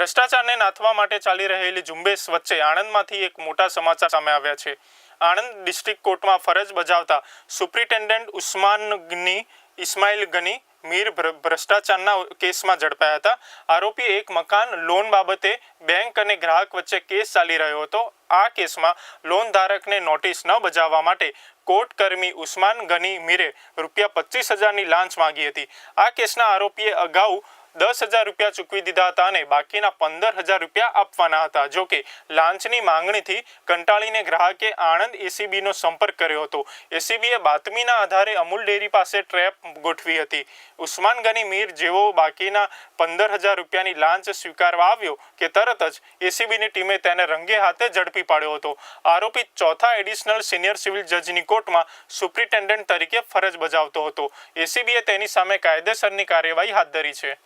ભ્રષ્ટાચારને નાથવા માટે ચાલી રહેલી ઝુંબેશ વચ્ચે આણંદમાંથી એક મોટા સમાચાર સામે આવ્યા છે. આણંદ ડિસ્ટ્રિક્ટ કોર્ટમાં ફરજ બજાવતા સુપ્રિન્ટેન્ડન્ટ ઉસ્માન ગની, ઇસ્માઇલ ગની, મીર ભ્ર- ભ્રષ્ટાચારના કેસમાં ઝડપાયા હતા. આરોપી એક મકાન, લોન બાબતે બેંક અને ગ્રાહક વચ્ચે કેસ ચાલી રહ્યો હતો. આ કેસમાં લોન ધારકને નોટિસ ન બજાવવા માટે કોર્ટ કર્મી ઉસ્માન ગની મીરે રૂપિયા પચીસ હજારની લાંચ માંગી હતી. આ કેસના આરોપીએ અગાઉ દસ હજાર રૂપિયા ચૂકવી દીધા હતા અને બાકીના પંદર હજાર રૂપિયા આપવાના હતા. જોકે લાંચની માંગણીથી કંટાળીને ગ્રાહકે આણંદ એસીબીનો સંપર્ક કર્યો હતો. એસીબીએ બાતમીના આધારે અમૂલ ડેરી પાસે ટ્રેપ ગોઠવી હતી. ઉસ્માન ગની મીર જેવો બાકીના પંદર હજાર રૂપિયાની લાંચ સ્વીકારવા આવ્યો કે તરત જ એસીબીની ટીમે તેને રંગે હાથે ઝડપી પાડ્યો હતો. આરોપી ચોથા એડિશનલ સિનિયર સિવિલ જજની કોર્ટમાં સુપ્રિન્ટેન્ડન્ટ તરીકે ફરજ બજાવતો હતો. એસીબીએ તેની સામે કાયદેસરની કાર્યવાહી હાથ ધરી છે.